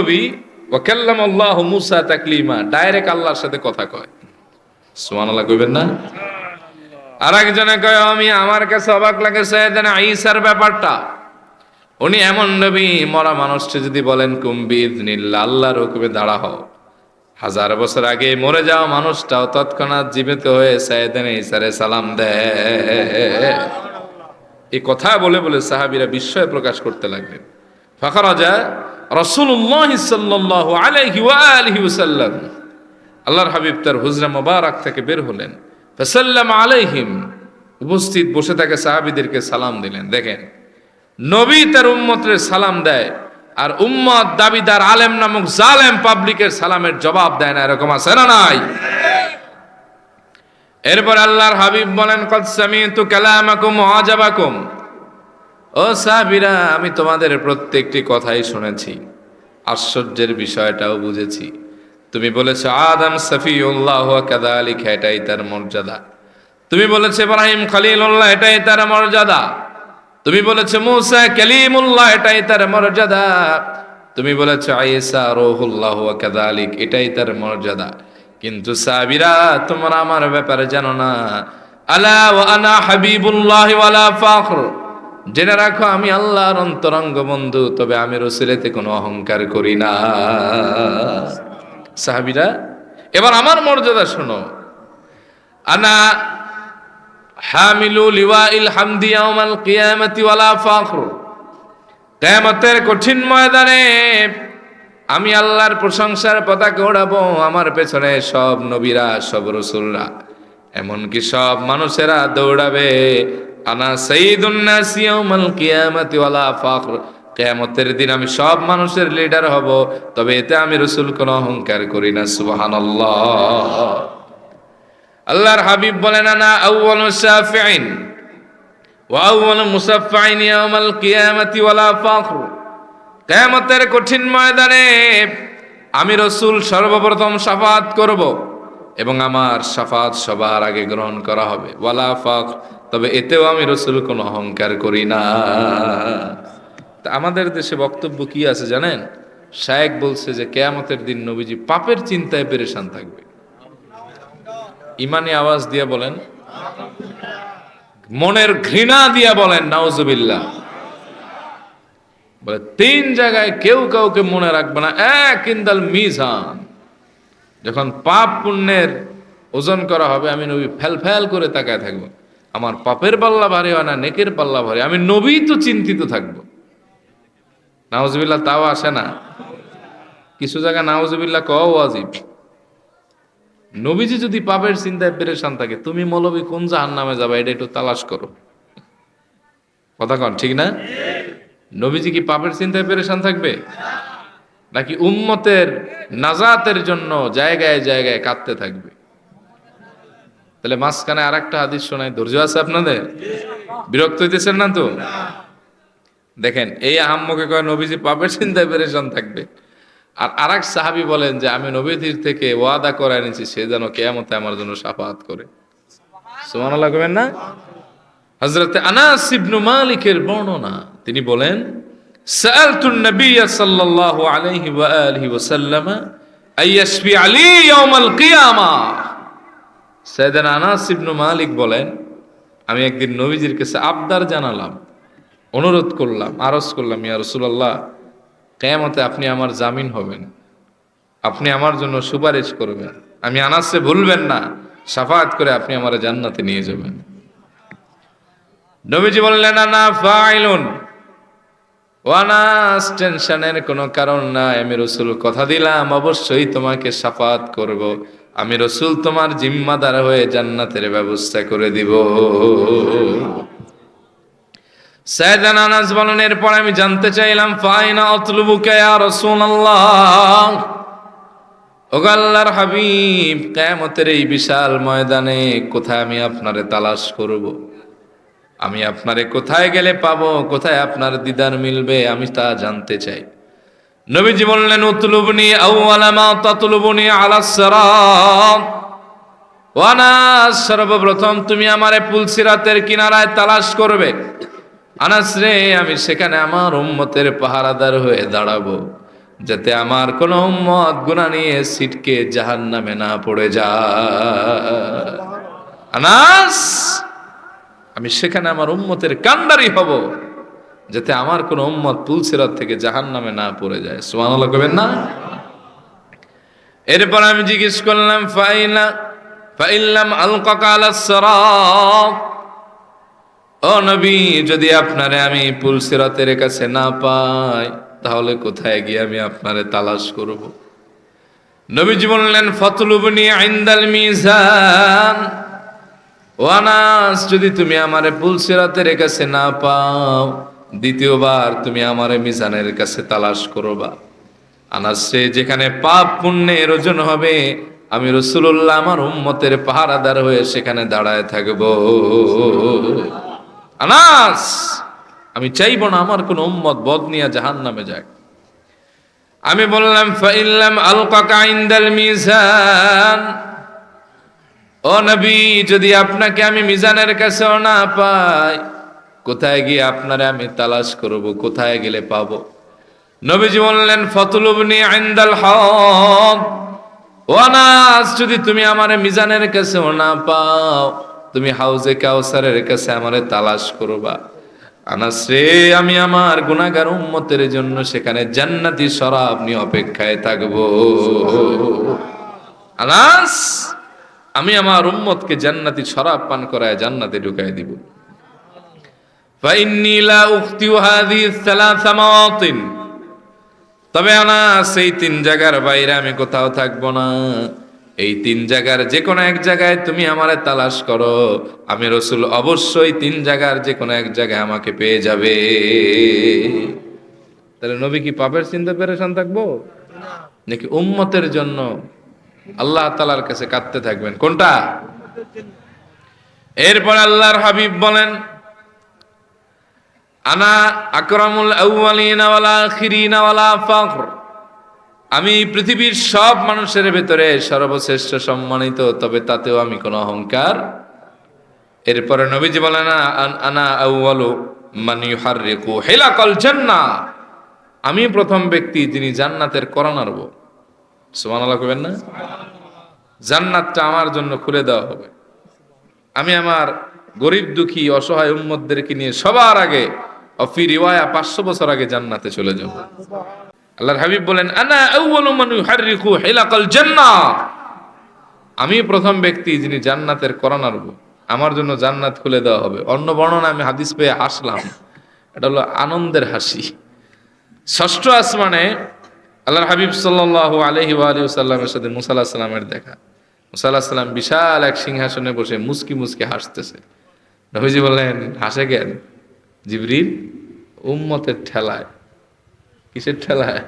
নবী ওয়াকাল্লাম আল্লাহ মুসা তাকলিমা ডাইরেক্ট আল্লাহর সাথে কথা কয়। সুবহানাল্লাহ কইবেন না? আর একজনে কয়, আমি আমার কাছে অবাক লাগে সৈয়দানা ঈসার ব্যাপারটা। উনি এমন নবী, মরা মানুষটা যদি বলেন কুম্বিদ নীল আল্লাহর হুকুমে দাঁড়া হও। হাজার বছর আগে মরে যাওয়া মানুষটাও তৎক্ষণাৎ জীবিত হয়ে সৈয়দানা ঈসারে সালাম দেয়। এই কথা বলে বলে সাহাবীরা বিস্ময় প্রকাশ করতে লাগলেন। ফাখারাজা আলিহি আল্লাহর হাবিব তার হুজরা মোবারক থেকে বের হলেন। আলাইহিম। উপস্থিত বসে থাকে সাহাবিদেরকে সালাম দিলেন। দেখেন, নবী তার উম্মতের সালাম দেয় আর উম্মত দাবিদার আলেম নামক জালেম পাবলিকের সালামের জবাব দেয় না। এরকম আছে না নাই? এরপর আল্লাহর হাবিব বলেন, কদ সামিতু কালামাকুম আজাবাকুম। ও সাহাবীরা, আমি তোমাদের প্রত্যেকটি কথাই শুনেছি। আশ্চর্যের বিষয়টাও বুঝেছি। তুমি বলেছ, আদম সফিউল্লাহ কাদালিক এটাই তার মর্যাদা। তুমি বলেছ, ইব্রাহিম খলিলুল্লাহ, এটাই তার মর্যাদা। তুমি বলেছ, মুসা কালিমুল্লাহ, এটাই তার মর্যাদা। তুমি বলেছ, আয়েসা রোহুল্লাহ কাদালিক এটাই তার মর্যাদা। কিন্তু সাবিরা তোমরা আমার ব্যাপারে জানো না। আলা ওয়া আনা হাবিবুল্লাহ ওয়ালা ফাখর। জেনে রাখো, আমি আল্লাহর অন্তরঙ্গ বন্ধু, তবে আমি রসুলেতে কোনো অহংকার করি না। সাহাবিরা, এবার আমার মর্যাদা শোনো। আনা হামিলু লিওয়াইল হামদি ইয়াউমাল কিয়ামাতি ওয়ালা ফাখর। কিয়ামতের কঠিন ময়দানে আমি আল্লাহর প্রশংসার পতাকা ওড়াবো, আমার পেছনে সব নবীরা, সব রসুলরা। এমনকি সব মানুষেরা দৌড়াবে আনা ফাখর। কিয়ামতের দিন আমি সব মানুষের লিডার হব, তবে এতে আমি রসুল কোনো অহংকার করি না, সুবহানাল্লাহ। আল্লাহর হাবিব বলেন, আনা আউয়ালু শাফিঈন ওয়া আউয়ালু মুসাফফাইন ইয়াউমাল কিয়ামাতি ওয়ালা ফাখর। কিয়ামতের কঠিন ময়দানে আমি রসুল সর্বপ্রথম সাফাত করব এবং আমার সাফাত সবার আগে গ্রহণ করা হবে। ওয়ালা তবে এতেও আমি রসুল কোনো অহংকার করি না। তা আমাদের দেশে বক্তব্য কি আছে জানেন? শায়েক বলছে যে, কেয়ামতের দিন নবীজি পাপের চিন্তায় পেরেশান থাকবে। ইমানে আওয়াজ দিয়ে বলেন, মনের ঘৃণা দিয়া বলেন, নাউজুবিল্লাহ। বলে, তিন জায়গায় কেউ কাউকে মনে রাখবে না, এক ইন্দাল মিজান। যখন পাপ পুণ্যের ওজন করা হবে, আমি নবী ফেল ফেল করে তাকায় থাকব। আমার পাপের পাল্লা ভারী হয় না, নেকের পাল্লা ভারী। আমি নবী তো চিন্তিত থাকব। নাউজবিল্লাহ, তাও আসে না। কিছু জায়গায় নাউজবিল্লাহ কও ওয়াজিব। নবীজি যদি পাপের চিন্তায় পেরেশান থাকে, তুমি মৌলবী কোন জাহান নামে যাবে, এটা একটু তালাশ করো। কথা কন, ঠিক না? নবীজি কি পাপের চিন্তায় পেরেশান থাকবে? নাকি উম্মতের নাজাতের জন্য জায়গায় জায়গায় কাঁদতে থাকবে? তাহলে মাঝখানে আর একটা হাদিস শোনায় ধৈর্য আছে আপনাদের বিরক্ত হইতেছেন না তো দেখেন এই আহাম্মকে কয় নবীজি পাপের চিন্তায় পেরেশান থাকবে আর আরেক সাহাবি বলেন যে আমি নবীজির থেকে ওয়াদা করে এনেছি সে যেন কেয়ামতে আমার জন্য সাফাত করে সুমান লাগবেন না হজরত আনাস ইবনু মালিকের বর্ণনা তিনি বলেন سألت النبي صلى الله عليه وآله وسلم أن يشفي علي يوم القيامة সৈয়দানা আনাস ইবনু মালিক বলেন, আমি একদিন নবীজির কাছে আবদার জানালাম, অনুরোধ করলাম, আরজ করলাম, ইয়া রসুলাল্লাহ, কেয়ামতে আপনি আমার জামিন হবেন। আপনি আমার জন্য সুপারিশ করবেন। আমি আনাসে ভুলবেন না। সাফাত করে আপনি আমার জান্নাতে নিয়ে যাবেন। নবীজি বললেন, না ফাইলুন। ওয়ানাস টেনশনের কোনো কারণ নাই। আমি রসুল কথা দিলাম, অবশ্যই তোমাকে সাফাত করব। আমি রসুল তোমার জিম্মাদার হয়ে জান্নাতের ব্যবস্থা করে দিব। সাইদান আনাস বলেন, এরপর আমি জানতে চাইলাম, ফাইনা অতলুবুকে ইয়া রাসূলুল্লাহ। ওগো আল্লাহর হাবিব, কিয়ামতের এই বিশাল ময়দানে কোথায় আমি আপনারে তালাশ করব? আমি আপনারে কোথায় গেলে পাবো? কোথায় আপনার দিদার মিলবে? আমি তা জানতে চাই। নবীজি বললেন, উতলুবনি আউয়ালা মা তাতলুবনি আলাস সিরাত। ওয়ানাস সর্বপ্রথম তুমি আমারে পুলসিরাতের কিনারায় তালাশ করবে। আনাস রে, আমি সেখানে আমার উম্মতের পাহারাদার হয়ে দাঁড়াবো, যাতে আমার কোন উম্মত গুণা নিয়ে সিটকে জাহান নামে না পড়ে যায়। আনাস, আমি সেখানে আমার উম্মতের কান্ডারি হব। যাতে আমার কোন উম্মত পুলসিরাত থেকে জাহান নামে না পড়ে যায়। সুবহানাল্লাহ কবেন না? এরপর আমি জিজ্ঞেস করলাম, ফাইলা ফাইল্লাম আলকাকা আলাস সিরাত। ও নবী, যদি আপনারে আমি পুলসিরাতের কাছে না পাই, তাহলে কোথায় গিয়ে আমি আপনারে তালাশ করব? নবীজি বললেন, ফতলুবনি আইন্দাল মিজান। ওয়ানাস যদি তুমি আমারে পুলসিরাতের কাছে না পাও দ্বিতীয়বার তুমি আমারে মিজানের কাছে তালাশ করবা। আনাসে যেখানে পাপ পুণ্যের ওজন হবে, আমি রসুল্লাহ আমার উম্মতের পাহারাদার হয়ে সেখানে দাঁড়ায় থাকব। আনাস, আমি চাইব না আমার কোন উম্মত বদ নিয়ে জাহান নামে যাক। আমি বললাম, ফাইল্লাম আলকাকা ইনদাল মিজান। ও নবী, যদি আপনাকে আমি মিজানের কাছেও না পাই কোথায় গিয়ে আপনারে আমি তালাশ করব? কোথায় গেলে পাব? নবীজি বললেন, ফতলুবনি আইন্দাল হক। ওয়ানাস যদি তুমি আমারে মিজানের কাছেও না পাও, তুমি হাউজে কাউসারের কাছে আমারে তালাশ করবা। আনাস রে, আমি আমার গুনাহগার উম্মতের জন্য সেখানে জান্নাতি শরাব নিয়ে অপেক্ষায় থাকব। আনাস, আমি আমার উম্মতকে জান্নাতি শরাব পান করায় জান্নাতে ঢুকায় দিব। ফাইন্নি লা উখতিউ হাযিহি সালাসা মাওয়াতিন তবে আনাস সেই তিন জায়গার বাইরে আমি কোথাও থাকব না। এই তিন জায়গার যে কোনো এক জায়গায় তুমি আমারে তালাশ করো। আমি রসুল অবশ্যই তিন জায়গার যে কোনো এক জায়গায় আমাকে পেয়ে যাবে। তাহলে নবী কি পাপের চিন্তা পেরেশান থাকব? নাকি উম্মতের জন্য আল্লাহ তালার কাছে কাঁদতে থাকবেন? কোনটা? এরপর আল্লাহর হাবিব বলেন আনা আকরামুল আমি পৃথিবীর সব মানুষের ভেতরে সর্বশ্রেষ্ঠ সম্মানিত, তবে তাতেও আমি কোনো অহংকার। এরপরে নবীজি বলেন আন- আউয়ালু মান ইউহাররিকু হিলাকাল জান্নাহ আমি প্রথম ব্যক্তি যিনি জান্নাতের আরব। সুবহানাল্লাহ কইবেন না? জান্নাতটা আমার জন্য খুলে দেওয়া হবে। আমি আমার গরিব দুঃখী, অসহায় উম্মতদেরকে নিয়ে সবার আগে অফি রিওয়ায়া পাঁচশো বছর আগে জান্নাতে চলে যাব। আল্লাহর হাবিব বলেন, আনা আউয়ালু মান ইউহাররিকু হিলাকাল জান্নাহ আমি প্রথম ব্যক্তি যিনি জান্নাতের কোরআন আরব। আমার জন্য জান্নাত খুলে দেওয়া হবে। অন্য বর্ণনা আমি হাদিস পেয়ে হাসলাম এটা হলো আনন্দের হাসি। ষষ্ঠ আসমানে আল্লাহর হাবিব ওয়া আলিহি সাল্লামের সাথে মুসা আলাহিস সাল্লামের দেখা। মুসা আলাহিস সাল্লাম বিশাল এক সিংহাসনে বসে মুস্কি মুস্কি হাসতেছে। নবীজি বললেন, হাসে কেন? জিবরিল, উম্মতের ঠেলায়। কিসের ঠেলায়?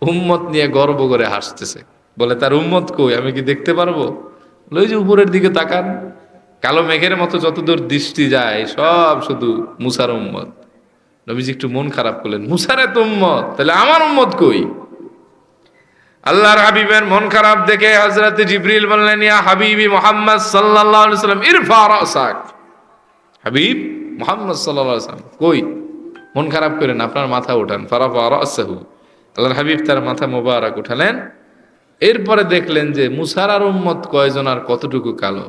উম্মত নিয়ে গর্ব করে হাসতেছে। বলে, তার উম্মত কই? আমি কি দেখতে পারব? লই যে উপরের দিকে তাকান। কালো মেঘের মতো যতদূর দৃষ্টি যায়, সব শুধু মুসার উম্মত। নবীজি একটু মন খারাপ করলেন, মুসারে এত উম্মত? তাহলে আমার উম্মত কই? আল্লাহর হাবিবের মন খারাপ দেখে হযরত জিবরিল বললেন, ইয়া হাবিবি মুহাম্মদ সাল্লাল্লাহু আলাইহি সাল্লাম ইরফা রাসাক। হাবিব মুহাম্মদ সাল্লাম কই? মন খারাপ করেন, আপনার মাথা উঠান। ফারাফা আল্লাহর হাবিব তার মাথা মোবারক উঠালেন। এরপরে দেখলেন যে মুসার আর উম্মত কয়জন আর কতটুকু কালো?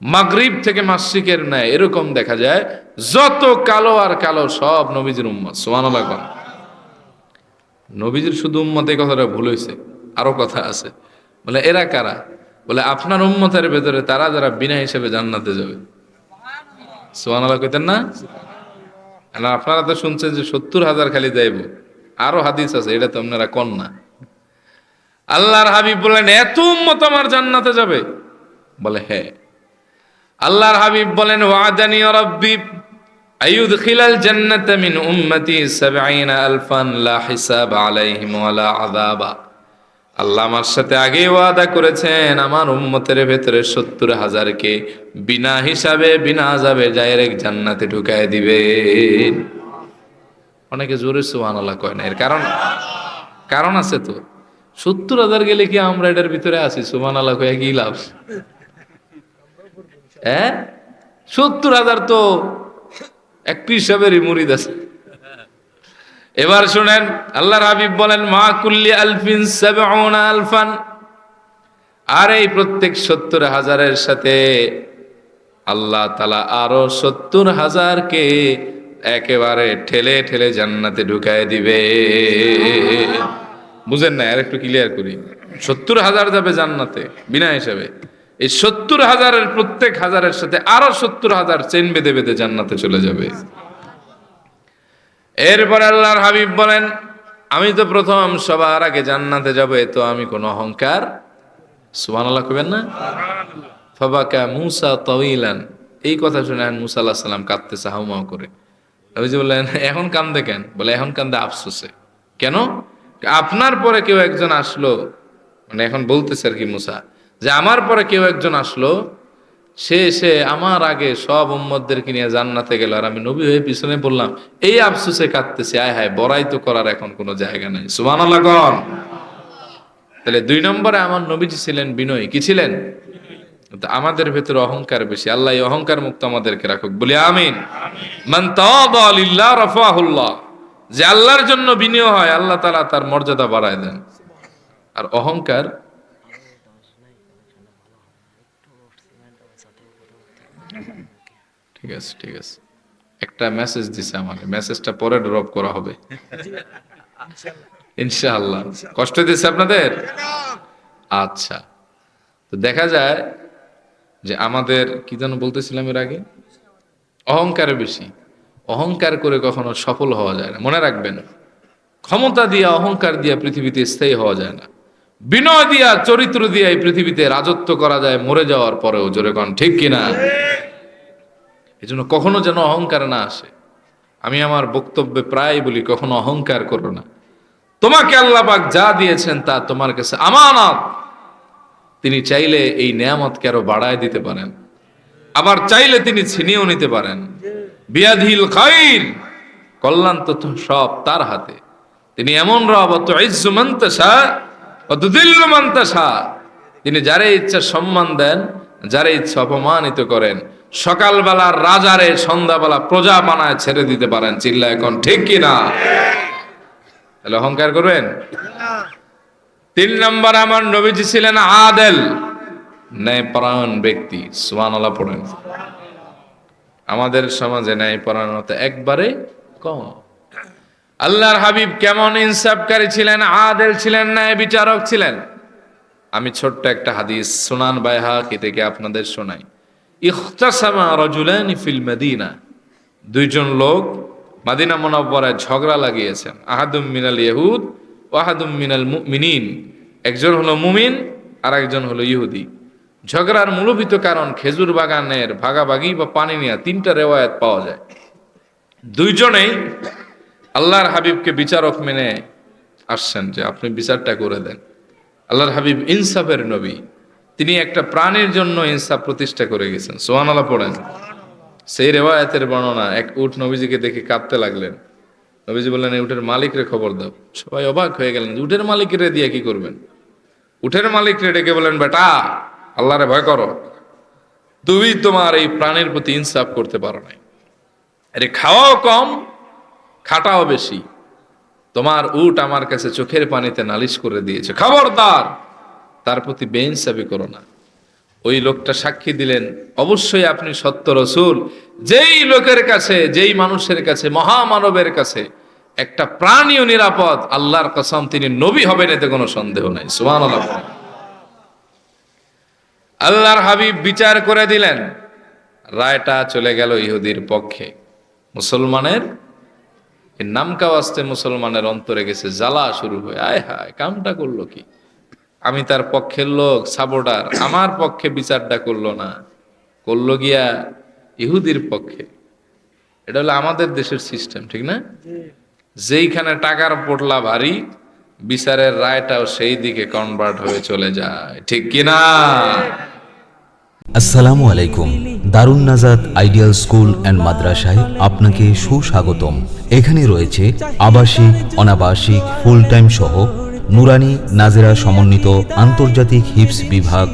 মাগরিব থেকে মাসিকের ন্যায় এরকম দেখা যায়, যত কালো আর কালো সব নবীজির উম্মত। সুবহানাল্লাহ কোন নবীজির শুধু উম্মত, এই কথাটা ভুল হয়েছে আরও কথা আছে। বলে, এরা কারা? বলে, আপনার উম্মতের ভেতরে তারা যারা বিনা হিসেবে জান্নাতে যাবে। সুবহানাল্লাহ কইতেন না? আপনারা তো শুনছেন যে সত্তর হাজার খালি যাইব। আরও হাদিস আছে, এটা তো আপনারা কন না। আল্লাহর হাবিব বলেন এত উম্মত আমার জান্নাতে যাবে? বলে হ্যাঁ। আল্লাহর হাবিব বলেন, ওয়াদানি রাব্বি, আইয়ুদখিলাল জান্নাতা মিন উম্মতি 70 আলফান লা হিসাব আলাইহিম ওয়ালা আযাবা। আল্লাহ আমার সাথে আগে ওয়াদা করেছেন, আমার উম্মতের ভেতরে সত্তর হাজারকে বিনা হিসাবে, বিনা আজাবে ডাইরেক্ট জান্নাতে ঢুকায় দিবে। অনেকে জোরে সুহান আল্লাহ কয় না, এর কারণ কারণ আছে তো। সত্তর হাজার গেলে কি আমরা এটার ভিতরে আছি? সুমান আল্লাহ কয়ে কি লাভ? হ্যাঁ? সত্তর হাজার তো এক পিস সাহেবেরই মুরিদ আছে। এবার শুনেন আল্লাহ হাবিব বলেন, মা কুল্লি আলফিন আলফান। আর এই প্রত্যেক সত্তর হাজারের সাথে আল্লাহ তালা আরও সত্তর হাজারকে একেবারে ঠেলে ঠেলে জান্নাতে ঢুকায় দিবে। বুঝেন না আর একটু ক্লিয়ার করি। সত্তর হাজার যাবে জান্নাতে, বিনা হিসাবে। এই সত্তর হাজারের প্রত্যেক হাজারের সাথে আরও সত্তর হাজার চেন বেঁধে বেঁধে জান্নাতে চলে যাবে। এরপর আল্লাহর হাবিব বলেন আমি তো প্রথম সবার আগে জান্নাতে যাব এ তো আমি কোনো অহংকার। সুবান আল্লাহ কবেন না ফাবাকা মুসা তওইলান এই কথা শুনে মুসা আল্লাহ সাল্লাম কাঁদতে সাহাউমাও করে। যে বললেন এখন কান্দে কেন? বলে এখন কান্দে আফসোসে। কেন? আপনার পরে কেউ একজন আসলো মানে এখন বলতেছে আর কি মুসা যে আমার পরে কেউ একজন আসলো সে এসে আমার আগে সব উম্মদদেরকে নিয়ে জান্নাতে গেল। আর আমি নবী হয়ে পিছনে বললাম এই আফসুসে কাঁদতেছি, আয় হায়, বড়াই তো করার এখন কোনো জায়গা নাই। আল্লাহ কন। তাহলে দুই নম্বরে আমার নবীজি ছিলেন বিনয়। কি ছিলেন? আমাদের ভেতরে অহংকার বেশি। আল্লাহ অহংকার মুক্ত আমাদেরকে রাখুক। বলি আমিন। মান যে আল্লাহর জন্য বিনয় হয়, আল্লাহ তাআলা তার মর্যাদা বাড়ায় দেন। আর অহংকার ঠিক আছে ঠিক আছে। একটা মেসেজ দিছে আমাকে মেসেজটা পরে ড্রপ করা হবে। ইনশাআল্লাহ। কষ্ট দিচ্ছে আপনাদের? আচ্ছা। তো দেখা যায় যে আমাদের, কি যেন বলতেছিলাম এর আগে? অহংকার বেশি। অহংকার করে কখনো সফল হওয়া যায় না। মনে রাখবেন, ক্ষমতা দিয়া, অহংকার দিয়া পৃথিবীতে স্থায়ী হওয়া যায় না। বিনয় দিয়া, চরিত্র দিয়া এই পৃথিবীতে রাজত্ব করা যায়, মরে যাওয়ার পরেও। জোরে কন, ঠিক কিনা? এই জন্য কখনো যেন অহংকার না আসে। আমি আমার বক্তব্যে প্রায় বলি, কখনো অহংকার করো না। তোমাকে আল্লাহ পাক যা দিয়েছেন তা তোমার কাছে আমানত। তিনি চাইলে এই নেয়ামতকে আরও বাড়ায় দিতে পারেন। আবার চাইলে তিনি ছিনিয়েও নিতে পারেন। বিয়াধিল খাইর, কল্যাণ তো সব তার হাতে। তিনি এমন রব অত ইজ্জুমন্তসা অত দিল্লুমন্তসা তিনি যারে ইচ্ছা সম্মান দেন, যারে ইচ্ছা অপমানিত করেন সকালবেলার রাজারে সন্ধ্যাবেলা প্রজা বানায় ছেড়ে দিতে পারেন, চিল্লা এখন, ঠিক কিনা তাহলে অহংকার করবেন? তিন নম্বর, আমার নবীজি ছিলেন আদেল, ন্যায়পরায়ণ ব্যক্তি সুমান আল্লাহ পড়েন। আমাদের সমাজে ন্যায়পরায়ণতা একবারে কম। আল্লাহর হাবিব কেমন ইনসাফকারী ছিলেন, আদেল ছিলেন, ন্যায় বিচারক ছিলেন? আমি ছোট্ট একটা হাদিস, সুনান বাইহা কি থেকে আপনাদের শোনাই। ইখতাসামা রাজুলানি ফিল মদিনা। দুইজন লোক মাদিনা মুনাব্বরায় ঝগড়া লাগিয়েছেন আহাদুম মিনাল ইহুদ ও আহাদুম মিনাল মিনিন একজন হলো মুমিন আর একজন হলো ইহুদি। ঝগড়ার মূলভূত কারণ খেজুর বাগানের ভাগাভাগি বা পানি নেওয়া তিনটা রেওয়ায়ত পাওয়া যায়। দুইজনেই আল্লাহর হাবিবকে বিচারক মেনে আসছেন যে আপনি বিচারটা করে দেন। আল্লাহর হাবিব ইনসাফের নবী। তিনি একটা প্রাণের জন্য ইনসাফ প্রতিষ্ঠা করে গেছেন। সোহান আল্লাহ পড়েন। সেই রেওয়ায়তের বর্ণনা, এক উট নবীজিকে দেখে কাঁদতে লাগলেন। নবীজি বললেন, এই উটের মালিকরে খবর দাও। সবাই অবাক হয়ে গেলেন উটের মালিকরে দিয়ে কি করবেন? উটের মালিকরে ডেকে বলেন বেটা, আল্লাহরে ভয় করো। তুমি তোমার এই প্রাণের প্রতি ইনসাফ করতে পারো নাই। আরে খাওয়াও কম, খাটাও বেশি। তোমার উট আমার কাছে চোখের পানিতে নালিশ করে দিয়েছে। খবরদার তার প্রতি বেইনসাবি করো না। ওই লোকটা সাক্ষী দিলেন, অবশ্যই আপনি সত্য রসুল। যেই লোকের কাছে, যেই মানুষের কাছে, মহামানবের কাছে একটা প্রাণীও নিরাপদ, আল্লাহর কসম তিনি নবী হবেন এতে কোনো সন্দেহ নাই। সুমান আল্লাহর হাবিব বিচার করে দিলেন। রায়টা চলে গেল ইহুদির পক্ষে। মুসলমানের নামকা আসতে মুসলমানের অন্তরে গেছে জ্বালা শুরু হয়ে, আয় হায়, কামটা করল কি? আমি তার পক্ষের লোক সাবোডার আমার পক্ষে বিচারটা করল না। করল গিয়া ইহুদির পক্ষে। এটা হলো আমাদের দেশের সিস্টেম ঠিক না? যেইখানে টাকার পোটলা ভারী বিচারের রায়টাও সেই দিকে কনভার্ট হয়ে চলে যায়। ঠিক কিনা আসসালামু আলাইকুম। দারুণ নাজাদ আইডিয়াল স্কুল অ্যান্ড মাদ্রাসায় আপনাকে সুস্বাগতম। এখানে রয়েছে আবাসিক অনাবাসিক ফুল টাইম সহ নুরানি নাজেরা সমন্বিত আন্তর্জাতিক হিপস বিভাগ,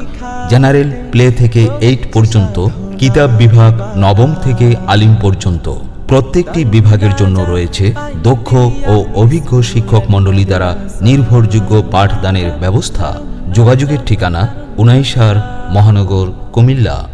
জেনারেল প্লে থেকে এইট পর্যন্ত, কিতাব বিভাগ নবম থেকে আলিম পর্যন্ত। প্রত্যেকটি বিভাগের জন্য রয়েছে দক্ষ ও অভিজ্ঞ শিক্ষক মণ্ডলী দ্বারা নির্ভরযোগ্য পাঠদানের ব্যবস্থা। যোগাযোগের ঠিকানা উনাইশার মহানগর কুমিল্লা।